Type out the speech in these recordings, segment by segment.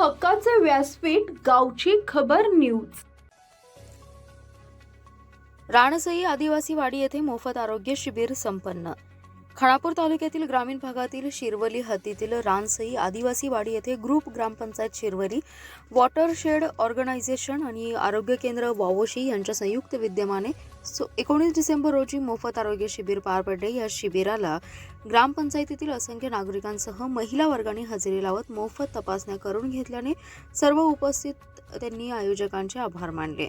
हक्काचे व्यासपीठ गावची खबर न्यूज. राणसई आदिवासी वाडी येथे मोफत आरोग्य शिबिर संपन्न. खाणापूर तालुक्यातील ग्रामीण भागातील शिरवली हद्दीतील रानसई आदिवासी वाडी येथे ग्रुप ग्रामपंचायत शिरवली वॉटरशेड ऑर्गनायझेशन आणि आरोग्य केंद्र वावोशी यांच्या संयुक्त विद्यमाने सो एकोणीस डिसेंबर रोजी मोफत आरोग्य शिबिर पार पडले. या शिबिराला ग्रामपंचायतीतील असंख्य नागरिकांसह महिला वर्गाने हजेरी लावत मोफत तपासण्या करून घेतल्याने सर्व उपस्थित त्यांनी आयोजकांचे आभार मानले.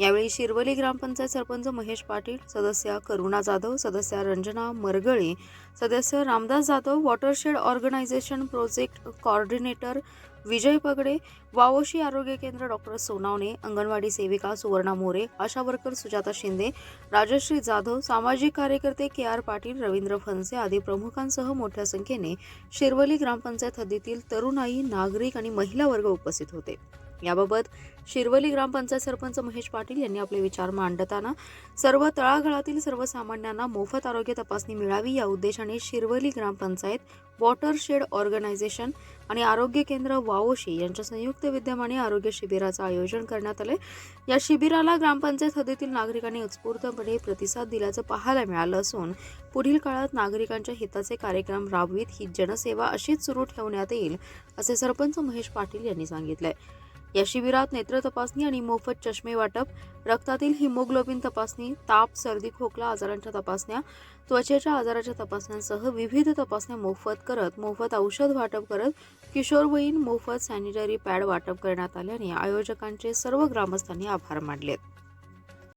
यावेळी शिरवली ग्रामपंचायत सरपंच महेश पाटील सदस्या करुणा जाधव सदस्या रंजना मरगळे सदस्य Ramdas Jadhav watershed organisation project coordinator Vijay Pagade Vavoshi आरोग्य केंद्र डॉक्टर सोनावणे अंगणवाडी सेविका सुवर्णा मोरे आशा वर्कर सुजाता शिंदे राजश्री जाधव सामाजिक कार्यकर्ते के आर पाटील रवींद्र फनसे आदी प्रमुखांसह मोठ्या संख्येने शिरवली ग्रामपंचायत हद्दीतील तरुणाई नागरिक आणि महिला वर्ग उपस्थित होते. याबाबत शिरवली ग्रामपंचायत सरपंच महेश पाटील यांनी आपले विचार मांडताना सर्व तळागाळातील सर्वसामान्यांना मोफत आरोग्य तपासणी मिळावी या उद्देशाने शिरवली ग्रामपंचायत वॉटरशेड ऑर्गनायझेशन आणि आरोग्य केंद्र वावोशी यांच्या संयुक्त विद्यमाने आरोग्य शिबिराचं आयोजन करण्यात आले या शिबिराला ग्रामपंचायत हद्दीतील नागरिकांनी उत्स्फूर्तपणे प्रतिसाद दिल्याचं पाहायला मिळालं असून पुढील काळात नागरिकांच्या हिताचे कार्यक्रम राबवीत ही जनसेवा अशीच सुरू ठेवण्यात येईल असे सरपंच महेश पाटील यांनी सांगितले या शिबिरात नेत्र तपासणी आणि मोफत चष्मे वाटप रक्तातील हिमोग्लोबिन तपासणी ताप सर्दी खोकला आजारांच्या तपासण्या त्वचेच्या आजाराच्या तपासण्यांसह विविध तपासण्या मोफत करत मोफत औषध वाटप करत किशोरवयीन मोफत सॅनिटरी पॅड वाटप करण्यात आल्याने आयोजकांचे सर्व ग्रामस्थांनी आभार मानलेत.